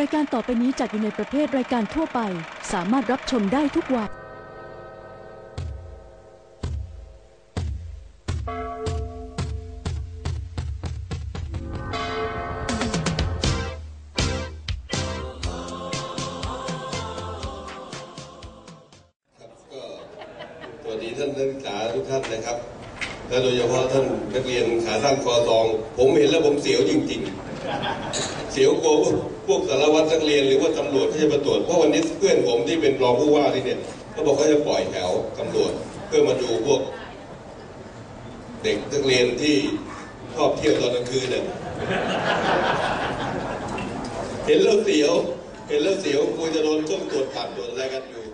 รายการต่อไปนี้จัดอยู่ในประเภทรายการทั่วไป สามารถรับชมได้ทุกวัย พวกสารวัตรนักเรียนหรือว่าตำรวจที่จะมาตรวจเพราะวันนี้เพื่อนผมที่เป็นรองผู้ว่าที่เนี่ยเขาบอกเขาจะปล่อยแถวตำรวจเพื่อมาดูพวก เด็กนักเรียนที่ชอบเที่ยวตอนกลางคืนเนี่ยเห็นเล้วเสียว เห็นเล้วเสียวกูจะโดนต้มตรวจปัดตรวจอะไรกันอยู่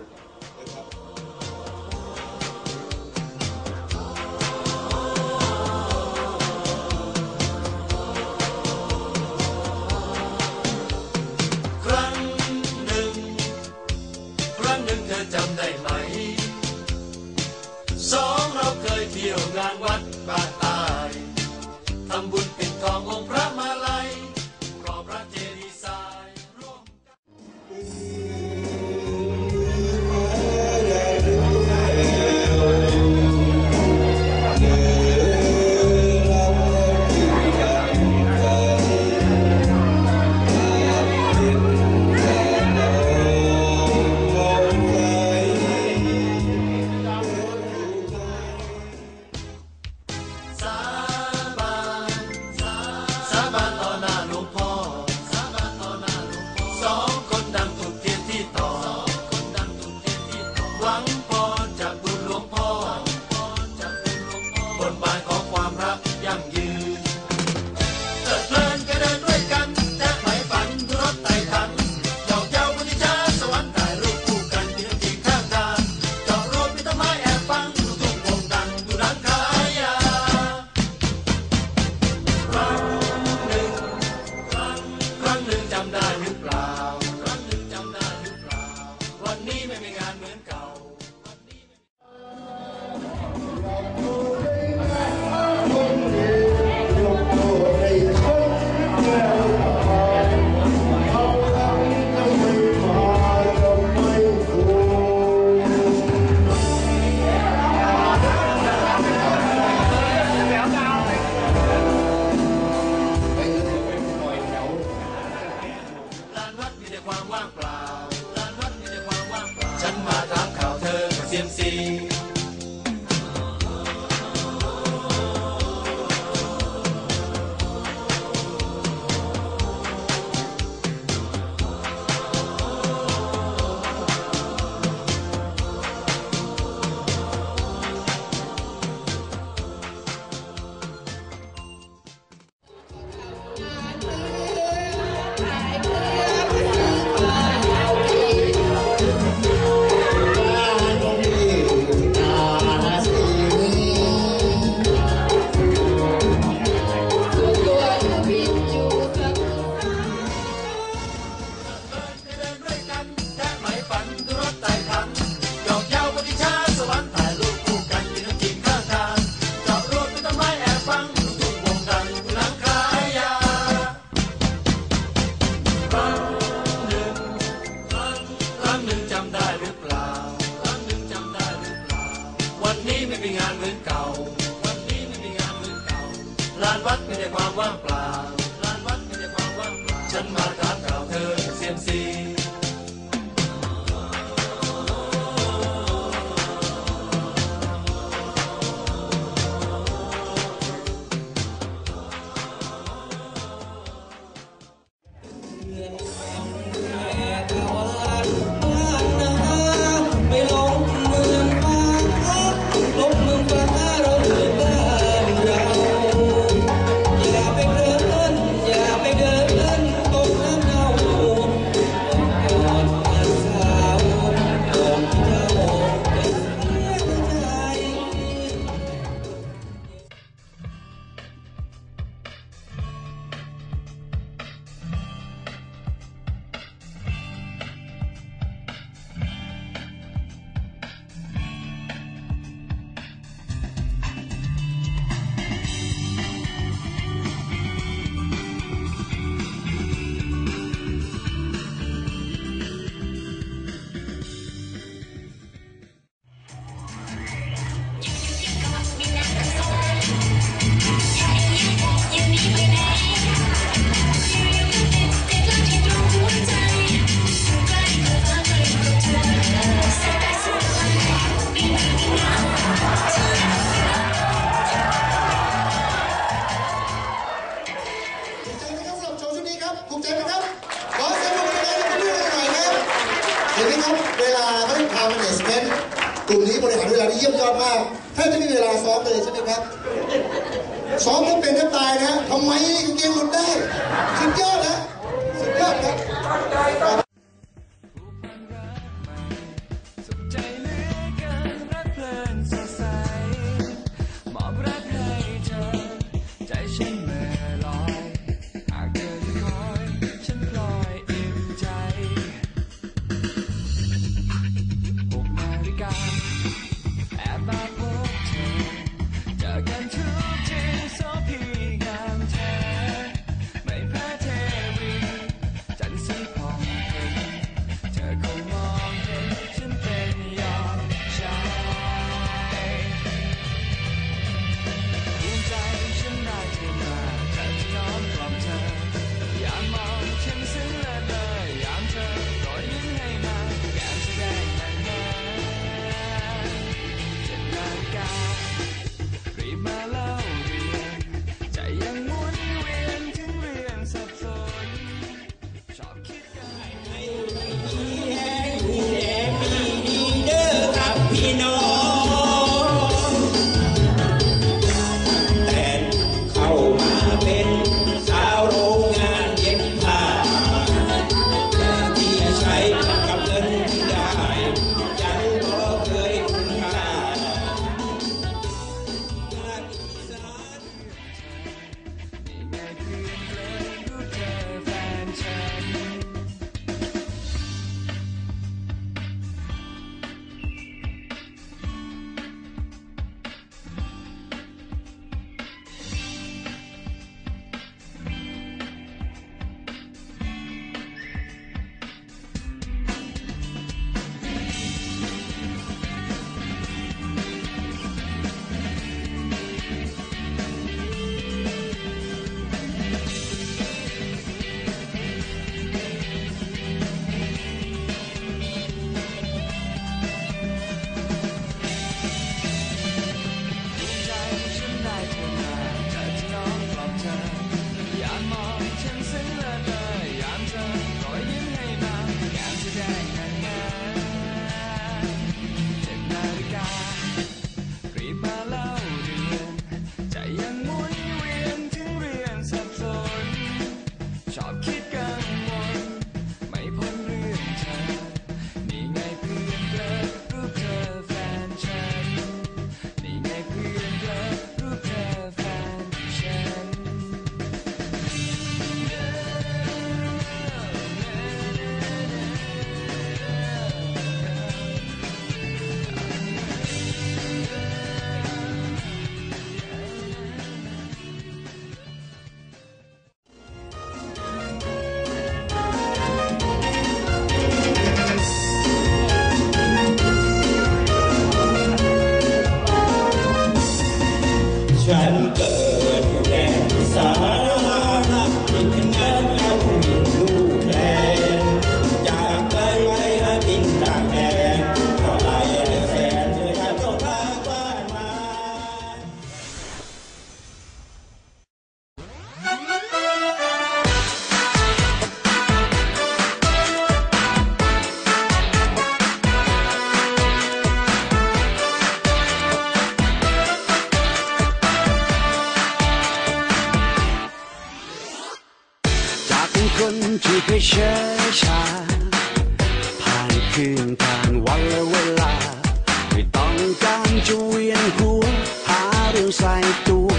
ตัว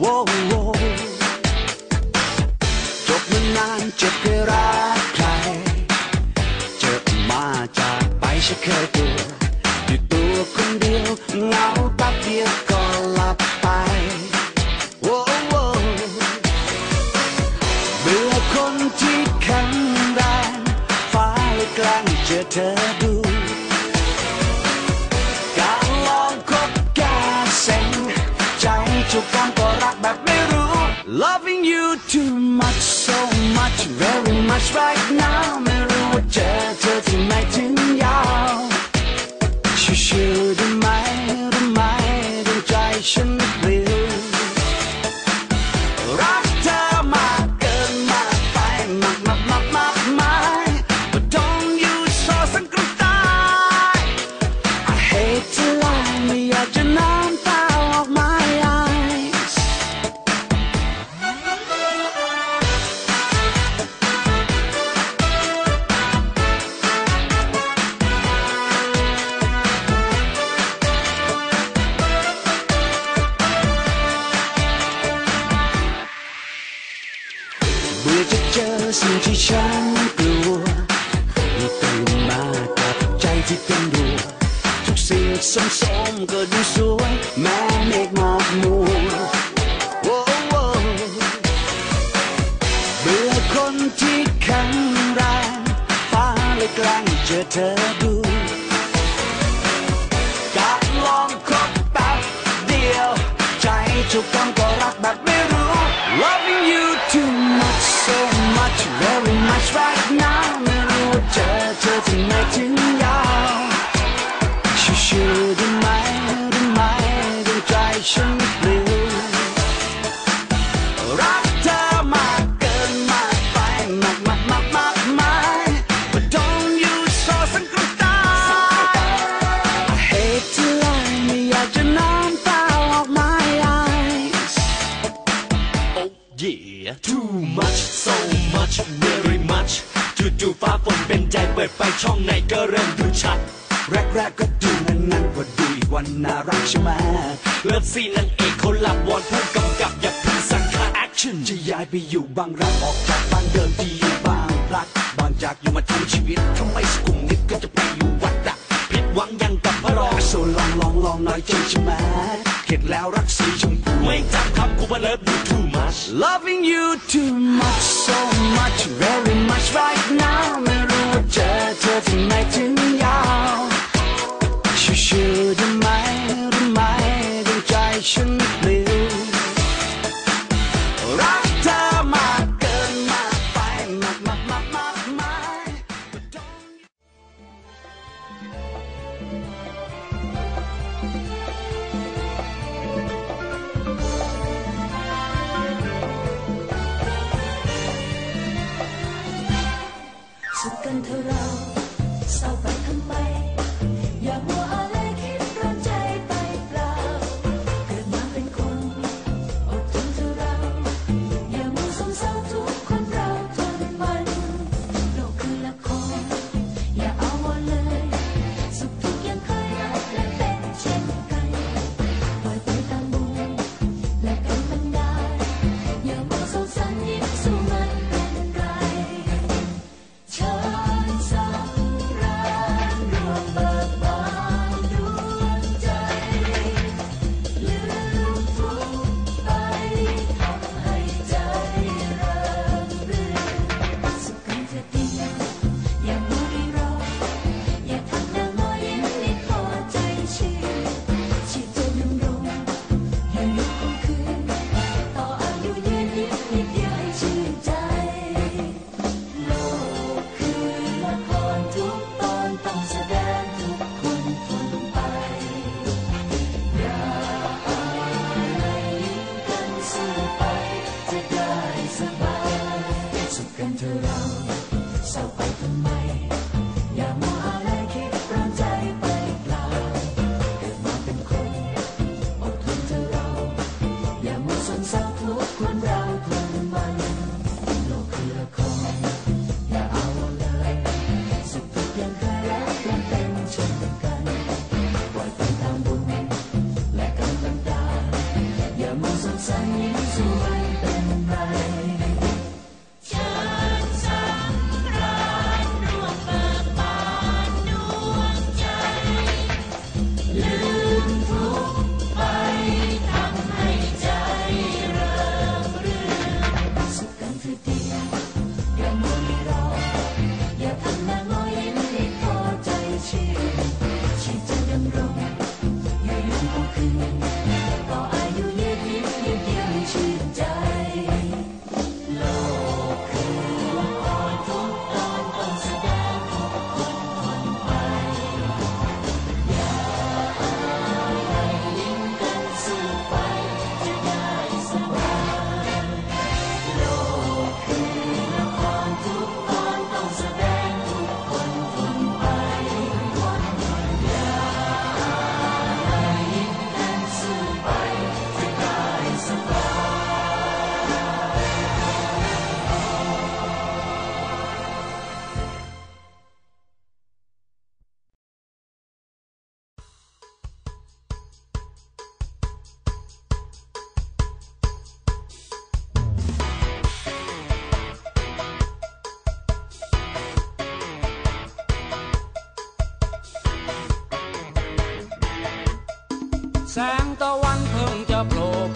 โว้โวจบมานานจบเคยรักใคร เจอมาจากไปฉันเคยตัวอยู่ตัวคนเดียวเหงาตับเดียวก็ Loving you too much, so much, very much right now. กล้งเจอเธอดูกะลองคบแป๊บเดียว ใจทุกคนก็รักแบบไม่รู้ Loving you too much so much very much right now ไม่รู้ว่าเจอเธอที่ไหนถึงยาวชิวๆได้ไหมได้ไหมดวงใจฉัน ช่องไหนก็เริ่มดูชัด แรกๆก็ดูนั้นนั้นๆว่าดูอีกวันน่ารักใช่ไหมเลิฟซีนนางเอกเขาหลับวอนผู้กำกับอย่าเพิ่งสั่งค่าแอคชั่นจะย้ายไปอยู่บางรักออกจากบ้านเดิมที่อยู่บางพลัดบางจากอยู่มาทั้งชีวิตทำไมสกุมนิดก็จะไปอยู่วัดอะผิดหวังยังกับพระรองโซลองลองลองน่อยใจใช่ไหมเข็ดแล้วรักสีชมพูไม่จำคำกูว่าเลิฟ you too much Loving you too much so much very much right now ไม่รู้ว่าเจอเธอที่ไหนถึงยาวชิวๆได้ไหมได้ไหมดวงใจฉันปลิวรั แสงตะวันเพิ่งจะโผล่